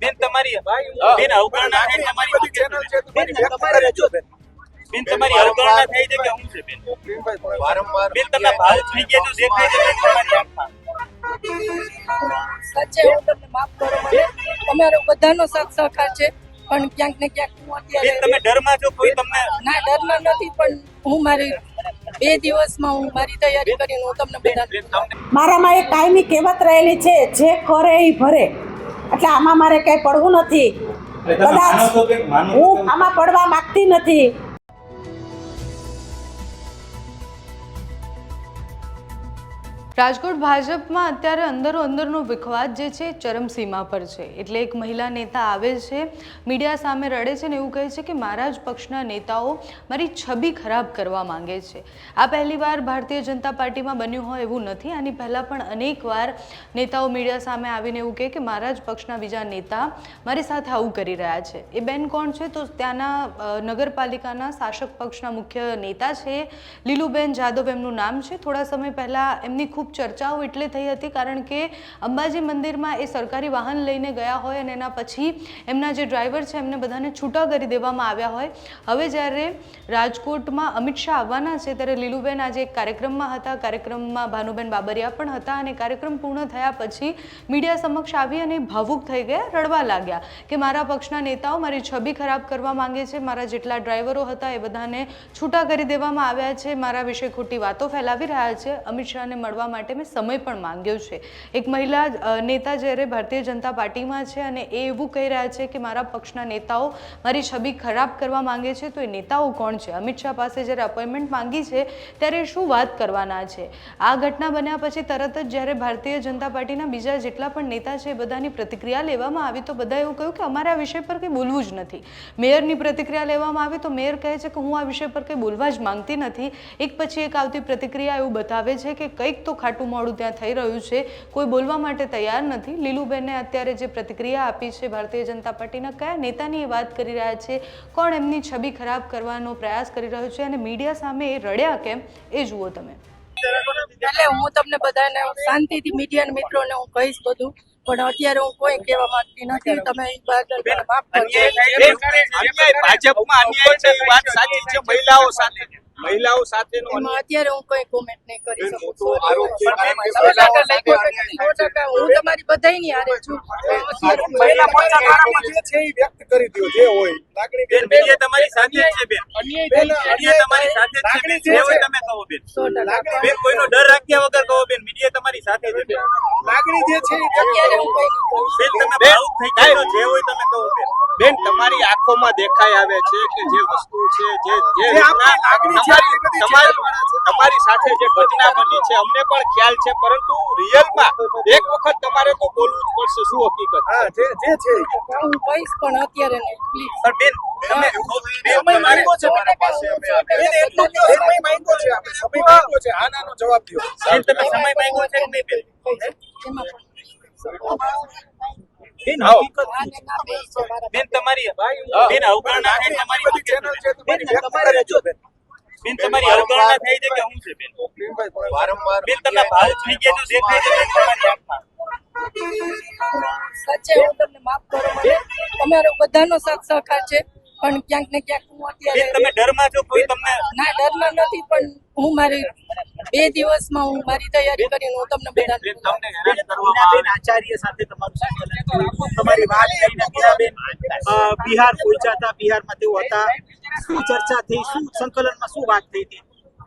બેન તમારી બેન અવગણના થાય તમારી બધી ચેનલ છે? તમારી વ્યક્ત બેન. બેન તમારી અવગણના થઈ છે કે હું છે બેન? વારંવાર બેન તમને ભાવ થઈ ગયા તો જે થઈ બેન તમારી આંખમાં. સાચે હું તમને માફ કરો મને તમારો બધાનો સાથ સહકાર છે પણ ક્યાંક ને ક્યાંક હું અત્યારે તમે ડરમાં છો કોઈ તમને ના ડરમાં નથી પણ હું મારી બે દિવસમાં હું મારી તૈયારી કરીને હું તમને બધા મારામાં એક કાયમી કહેવત રહેલી છે જે કરે એ ભરે. એટલે આમાં મારે કંઈ પડવું નથી. કદાચ હું આમાં પડવા માંગતી નથી. રાજકોટ ભાજપમાં અત્યારે અંદરો અંદરનો વિખવાદ જે છે, ચરમસીમા પર છે. એટલે એક મહિલા નેતા આવે છે, મીડિયા સામે રડે છે ને એવું કહે છે કે મારા જ પક્ષના નેતાઓ મારી છબી ખરાબ કરવા માંગે છે. આ પહેલી વાર ભારતીય જનતા પાર્ટીમાં બન્યું હોય એવું નથી. આની પહેલાં પણ અનેક વાર નેતાઓ મીડિયા સામે આવીને એવું કહે કે મારા જ પક્ષના બીજા નેતા મારી સાથે આવું કરી રહ્યા છે. એ બેન કોણ છે? તો ત્યાંના નગરપાલિકાના શાસક પક્ષના મુખ્ય નેતા છે. લીલુબેન જાદવ એમનું નામ છે. થોડા સમય પહેલાં એમની ખૂબ ચર્ચાઓ એટલે થઈ હતી, કારણ કે અંબાજી મંદિરમાં એ સરકારી વાહન લઈને ગયા હોય અને એના પછી એમના જે ડ્રાઈવર છે એમને બધાને છૂટા કરી દેવામાં આવ્યા હોય. હવે જ્યારે રાજકોટમાં અમિત શાહ આવવાના છે, ત્યારે લીલુબેન આજે એક કાર્યક્રમમાં હતા. કાર્યક્રમમાં ભાનુબેન બાબરિયા પણ હતા અને કાર્યક્રમ પૂર્ણ થયા પછી મીડિયા સમક્ષ આવી અને ભાવુક થઈ ગયા, રડવા લાગ્યા કે મારા પક્ષના નેતાઓ મારી છબી ખરાબ કરવા માંગે છે, મારા જેટલા ડ્રાઈવરો હતા એ બધાને છૂટા કરી દેવામાં આવ્યા છે, મારા વિશે ખોટી વાતો ફેલાવી રહ્યા છે. અમિત શાહને મળવા મેં સમય પણ માંગ્યો છે. એક મહિલા નેતા જ્યારે ભારતીય જનતા પાર્ટીમાં છે અને એ એવું કહી રહ્યા છે કે મારા પક્ષના નેતાઓ મારી છબી ખરાબ કરવા માંગે છે, તો એ નેતાઓ કોણ છે? અમિત શાહ પાસે જ્યારે અપોઇન્ટમેન્ટ માંગી છે, ત્યારે શું વાત કરવાના છે? આ ઘટના બન્યા પછી તરત જ જ્યારે ભારતીય જનતા પાર્ટીના બીજા જેટલા પણ નેતા છે એ બધાની પ્રતિક્રિયા લેવામાં આવી, તો બધા એવું કહ્યું કે અમારે આ વિષય પર કંઈ બોલવું જ નથી. મેયરની પ્રતિક્રિયા લેવામાં આવી, તો મેયર કહે છે કે હું આ વિષય પર કંઈ બોલવા જ માંગતી નથી. એક પછી એક આવતી પ્રતિક્રિયા એવું બતાવે છે કે કંઈક તો ખાટું મોડું ત્યાં થઈ રહ્યું છે. કોઈ બોલવા માટે તૈયાર નથી. લીલુબેને અત્યારે જે પ્રતિક્રિયા આપી છે ભારતીય જનતા પાર્ટીના કયા નેતાની એ વાત કરી રહ્યા છે? કોણ એમની છબી ખરાબ કરવાનો પ્રયાસ કરી રહ્યો છે? અને મીડિયા સામે એ રડ્યા કેમ? એ જુઓ તમે. એટલે હું તમને બધાને શાંતિથી મીડિયાના મિત્રોને હું કહીશ બધું. પણ અત્યારે હું કોઈ કહેવા માંગતી નથી. તમે ભાજપમાં અન્યાય છે. વાત સાચી છે. મહિલાઓ સાથે. મહિલાઓ સાથેનો અત્યારે હું કઈ કોમેન્ટ નહીં કરી શકું છે. હું તમારી હારે છું. મહિલા મોરચા દ્વારા જે છે એ વ્યક્ત કરી દો જે હોય. લાગણી બેન મીડિયા તમારી સાથે છે બેન. બેન, તમારી સાથે છે જે હોય છે. તમે કહો બેન. બેન કોઈનો ડર રાખ્યા વગર કહો બેન. મીડિયા તમારી સાથે છે બેન. લાગણી જે છે અત્યારે હું કઈ બેન તમે ભાવુક થઈ જાય જે હોય તમે કહો બેન. બેન તમારી આંખોમાં દેખાઈ આવે છે કે જે વસ્તુ છે જે જે તમારી તમારી તમારી સાથે જે ઘટના બની છે અમને પણ ખ્યાલ છે પરંતુ રિયલમાં એક વખત તમારે તો બોલવું જ પડશે શું હકીકત? હા જે જે છે. હું કહીશ પણ અત્યારે નહીં પ્લીઝ પણ બેન તમે સમય તમારે છે મારા પાસે અમે બેન એટલો જ સમય માંગ્યો છે આપણે સમય માંગ્યો છે. હા નાનો જવાબ દો બેન તમે સમય માંગો છે કે નહીં બેન? એમાં બેન બેન તમારી બેન અવગણના થાય તમારી ચેનલ છે તમારી. બેન. તમારી અવગણના થઈ છે કે હું છે બેન? વારંવાર બેન તમને ભાવ થઈ ગયા તો દેખાય છે બેન તમારી આંખમાં. સાચે હું તમને માફ કરો મને તમારો બધાનો સાથ સહકાર છે. પણ ક્યાંક ને ક્યાંક હું અત્યારે તમે ડરમાં છો કોઈ તમને ના ડરમાં નથી પણ હું મારી બે દિવસમાં હું મારી તૈયારી કરીને હું તમને બધા તમને હેરાન કરવામાં આવે આચાર્ય સાથે તમારું સંકલન તમારી વાત લઈને અ, બિહાર પહોંચ્યા હતા બિહારમાં તેઓ હતા. શું ચર્ચા થઈ શું સંકલનમાં શું વાત થઈ હતી?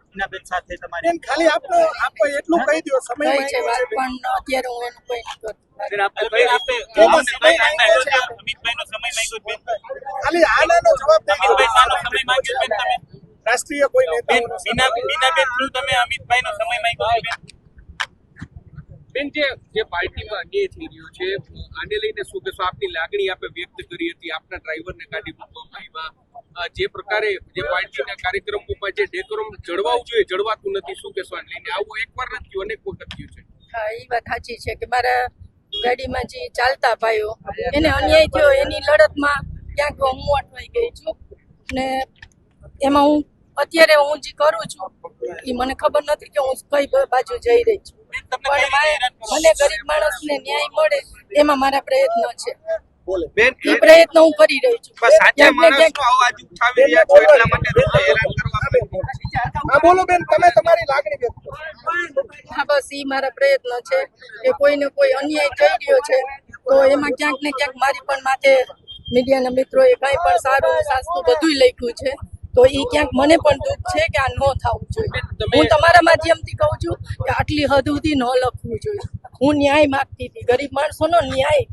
બીનાબેન સાથે તમારી ખાલી આપનો આપો એટલું કહી દો સમય છે. પણ અત્યારે હું એનું કોઈ બેન, ખાલી આનાનો જવાબ દો. અમિતભાઈ સમય માંગ્યો બેન તમે? રાષ્ટ્રીય કોઈ નેતા નેતાઓનો બીના બેન થ્રુ તમે અમિતભાઈનો સમય માંગ્યો બેન? બેન જે જે પાર્ટીમાં અન્યાય થઈ રહ્યો છે આને લઈને શું કહેશો? આપની લાગણી આપે વ્યક્ત કરી હતી. આપના ડ્રાઈવરને કાઢી મૂકવામાં આવ્યા. જે પ્રકારે જે પાર્ટીના કાર્યક્રમોમાં જે ડેકોરમ જળવાવું જોઈએ જળવાતું નથી શું કહેશો આને લઈને? આવું એકવાર નથી થયું અનેક વખત થયું છે. હા એ વાત સાચી છે કે મારા ગાડીમાં જે ચાલતા ભાઈઓ એને અન્યાય થયો એની લડતમાં ક્યાંક હું અટવાઈ ગઈ છું. ને એમાં હું અત્યારે હું જે કરું છું એ મને ખબર નથી કે હું કઈ બાજુ જઈ રહી છું. પણ? મને ગરીબ માણસને ન્યાય મળે એમાં મારા પ્રયત્નો છે. એ પ્રયત્ન હું કરી રહી છું. પણ સાચા ક્યાંક ને માણસનો અવાજ ઉઠાવી રહ્યા છો એટલા માટે તમને હેરાન કરવા હા બોલો બેન તમે તમારી લાગણી વ્યક્ત હા બસ એ મારા પ્રયત્ન છે કે કોઈને કોઈ અન્યાય થઈ રહ્યો છે તો એમાં ક્યાંક ને ક્યાંક મારી પણ માથે મીડિયાના મિત્રોએ કાંઈ પણ સારું સાસનું બધુંય લખ્યું છે. તો એ ક્યાંક મને પણ દુઃખ છે કે આ ન થવું જોઈએ. હું તમારા માધ્યમથી કહું છું કે આટલી હદ સુધી ન લખવું જોઈએ. હું ન્યાય માગતી હતી. ગરીબ માણસોનો ન્યાય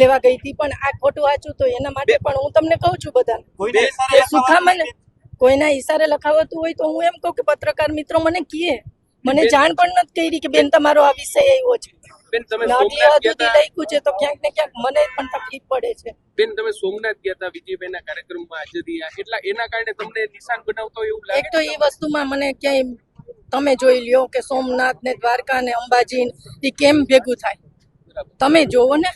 લેવા ગઈ હતી પણ આ ખોટું વાંચું તો એના માટે પણ હું તમને કહું છું બધા સુખા કે ઈશારે સુખામાં ને કોઈના ઈશારે લખાવતું હોય તો હું એમ કહું કે પત્રકાર મિત્રો મને કીએ. મને જાણ પણ નથી કરી કે બેન તમારો આ વિષય આવ્યો છે. બેન તમે સોમનાથ ગયા હતા લખ્યું છે તો ક્યાંક ને ક્યાંક મને પણ તકલીફ પડે છે. બેન તમે સોમનાથ ગયા હતા વિજયભાઈના કાર્યક્રમમાં હાજર રહ્યા. એટલા એના કારણે તમને નિશાન બનાવતો એવું લાગે એક તો એ વસ્તુમાં મને ક્યાંય તમે જોઈ લ્યો કે સોમનાથ ને દ્વારકા ને અંબાજી એ કેમ ભેગું થાય? તમે જોવો ને.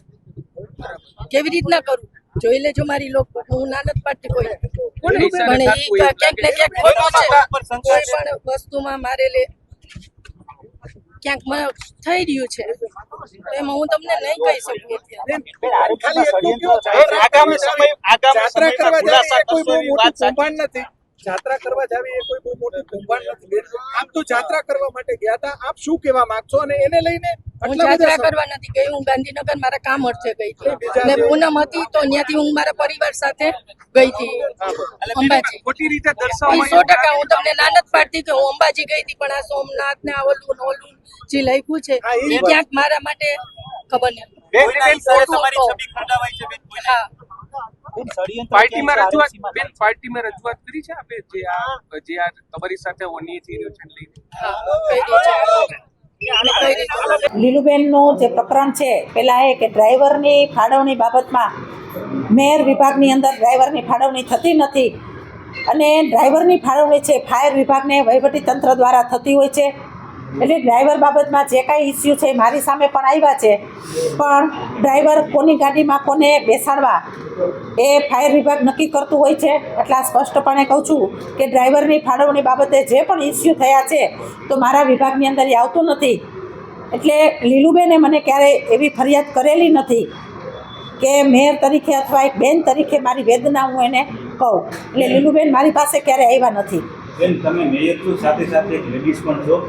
કેવી રીતના કરું? જોઈ લેજો મારી લોકો. હું ના પાટી કોઈ. પણ એ ક્યાંક ને ક્યાંક ખોટું છે. કોઈ પણ વસ્તુમાં મારે લે ક્યાંક મને થઈ રહ્યું છે. તો એમાં હું તમને નહીં કહી શકું અત્યારે. ખાલી એટલું કહો છો, આગામી સમય આગામી જાત્રા કરવા જાવી એ કોઈ બહુ મોટું કૌભાંડ નથી. જાત્રા કરવા જાવી એ કોઈ બહુ મોટું નથી. બેન. આપ તો જાત્રા કરવા માટે ગયા હતા. આપ શું કહેવા માંગશો? અને એને લઈને હું જાત્રા કરવા નથી ગઈ હું ગાંધીનગર મારા કામ અર્થે ગઈ હતી. ને પૂનમ હતી તો ત્યાંથી હું મારા પરિવાર સાથે ગઈ હતી. અંબાજી. ખોટી રીતે એ દર્શાવવામાં સો ટકા હું તમને ના પાડતી કે હું અંબાજી ગઈ હતી પણ આ સોમનાથ ને આ ઓલું ઓલું જે લખ્યું છે એ ક્યાંક મારા માટે ખબર નહીં. પાર્ટીમાં રજૂઆત બેન પાર્ટીમાં રજૂઆત કરી છે આપે? જે આ જે આ તમારી સાથે અન્યાય થઈ રહ્યો છે લીલુબેનનું જે પ્રકરણ છે, પહેલાં એ કે ડ્રાઈવરની ફાળવણી બાબતમાં મેયર વિભાગની અંદર ડ્રાઈવરની ફાળવણી થતી નથી. અને ડ્રાઈવરની ફાળવણી છે, ફાયર વિભાગને વહીવટી તંત્ર દ્વારા થતી હોય છે. એટલે ડ્રાઈવર બાબતમાં જે કાંઈ ઇસ્યુ છે મારી સામે પણ આવ્યા છે. પણ ડ્રાઈવર કોની ગાડીમાં કોને બેસાડવા એ ફાયર વિભાગ નક્કી કરતું હોય છે. એટલા સ્પષ્ટપણે કહું છું કે ડ્રાઈવરની ફાળવણી બાબતે જે પણ ઇસ્યુ થયા છે તો મારા વિભાગની અંદર એ આવતું નથી. એટલે લીલુબેને મને ક્યારેય એવી ફરિયાદ કરેલી નથી કે મેયર તરીકે અથવા એક બેન તરીકે મારી વેદના હું એને કહું. એટલે લીલુબેન મારી પાસે ક્યારેય આવ્યા નથી. બેન, તમે મેયર સાથે સાથે એક લેડીઝ પણ છો.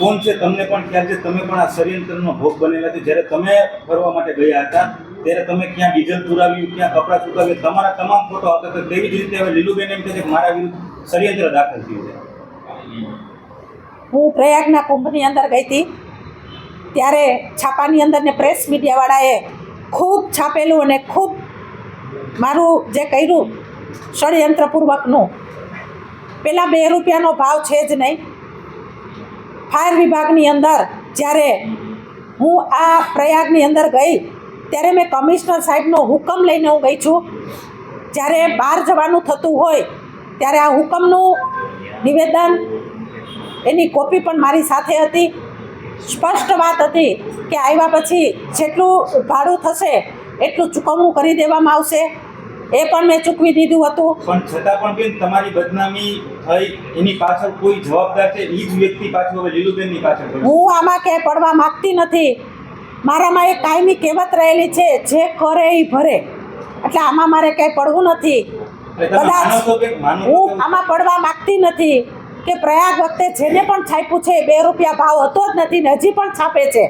કોણ છે, તમને પણ ખ્યાલ છે, તમે પણ આ ષડયંત્રનો ભોગ બનેલા છે. જ્યારે તમે ફરવા માટે ગયા હતા, ત્યારે તમે ક્યાં ડીઝલ પુરાવ્યું, ક્યાં કપડાં ચૂકવ્યું તમારા તમામ ફોટો હતા. તો તેવી જ રીતે હવે લીલુબેન એમ કહે છે મારા વિરુદ્ધ ષડયંત્ર દાખલ થયું છે. હું પ્રયાગના કુંભની અંદર ગઈ હતી. ત્યારે છાપાની અંદર ને પ્રેસ મીડિયાવાળાએ ખૂબ છાપેલું અને ખૂબ મારું જે કર્યું, ષડયંત્રપૂર્વકનું પહેલાં બે રૂપિયાનો ભાવ છે જ નહીં. ફાયર વિભાગની અંદર જ્યારે હું આ પ્રયાગની અંદર ગઈ, ત્યારે મેં કમિશનર સાહેબનો હુકમ લઈને હું ગઈ છું. જ્યારે બહાર જવાનું થતું હોય, ત્યારે આ હુકમનું નિવેદન એની કોપી પણ મારી સાથે હતી. સ્પષ્ટ વાત હતી કે આવ્યા પછી જેટલું ભાડું થશે, એટલું ચૂકવણું કરી દેવામાં આવશે. એ પણ મેં ચૂકવી દીધું હતું. પણ છતાં પણ બેન તમારી બદનામી થઈ એની પાછળ કોઈ જવાબદાર છે? એ જ વ્યક્તિ પાછળ હવે લીલુબેનની પાછળ હું આમાં ક્યાંય પડવા માંગતી નથી. મારામાં એક કાયમી કહેવત રહેલી છે જે કરે એ ભરે. એટલે આમાં મારે ક્યાંય પડવું નથી. છો હું આમાં પડવા માંગતી નથી કે પ્રયાગ વખતે જેને પણ છાપ્યું છે બે રૂપિયા ભાવ હતો જ નથી ને હજી પણ છાપે છે.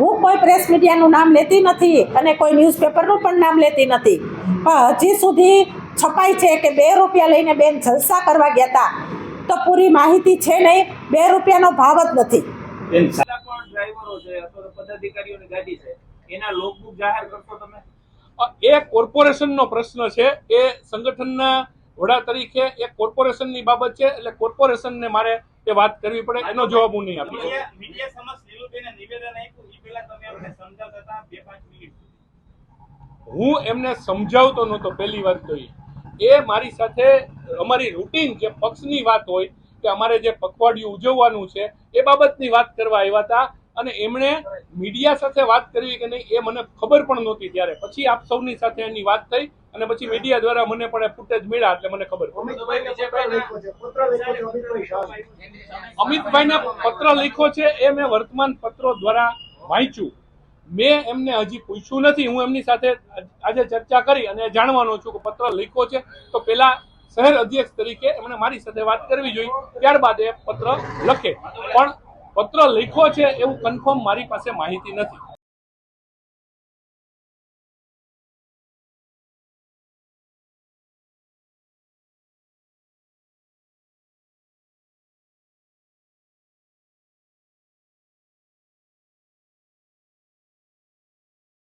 હું કોઈ પ્રેસ મીડિયાનું નામ લેતી નથી અને કોઈ ન્યૂઝપેપરનું પણ નામ લેતી નથી. પણ હજી સુધી છપાય છે કે બે રૂપિયા લઈને બેન જલસા કરવા ગયા હતા તો પૂરી માહિતી છે નહીં બે રૂપિયાનો ભાવ જ નથી. બેન ડ્રાઈવરો છે અથવા પદાધિકારીઓની ગાડી છે એના લોકબુક જાહેર કરશો તમે? એ કોર્પોરેશનનો પ્રશ્ન છે એ સંગઠનના વડા તરીકે એ કોર્પોરેશનની બાબત છે એટલે કોર્પોરેશનને મારે એ વાત કરવી પડે. એનો જવાબ હું નહીં આપી. હું એમને સમજાવતો નહોતો પહેલી વાત તો એ મારી સાથે અમારી રૂટીન જે પક્ષની વાત હોય કે અમારે જે પખવાડિયું ઉજવવાનું છે એ બાબતની વાત કરવા આવ્યા હતા. અને એમણે મીડિયા સાથે વાત કરવી કે નહીં એ મને ખબર પણ નહોતી ત્યારે. પછી આપ સૌની સાથે એની વાત થઈ અને પછી મીડિયા દ્વારા મને પણ ફૂટેજ મળ્યા એટલે મને ખબર પડી. અમિતભાઈને પત્ર લખ્યો છે એ મેં વર્તમાન પત્રો દ્વારા વાંચ્યું. મેં એમને હજી પૂછ્યું નથી. હું એમની સાથે આજે ચર્ચા કરી અને જાણવાનો છું કે પત્ર લખ્યો છે. તો પેલા શહેર અધ્યક્ષ તરીકે એમણે મારી સાથે વાત કરવી જોઈએ. ત્યારબાદ એ પત્ર લખે. પણ પત્ર લખ્યો છે એવું કન્ફર્મ મારી પાસે માહિતી નથી.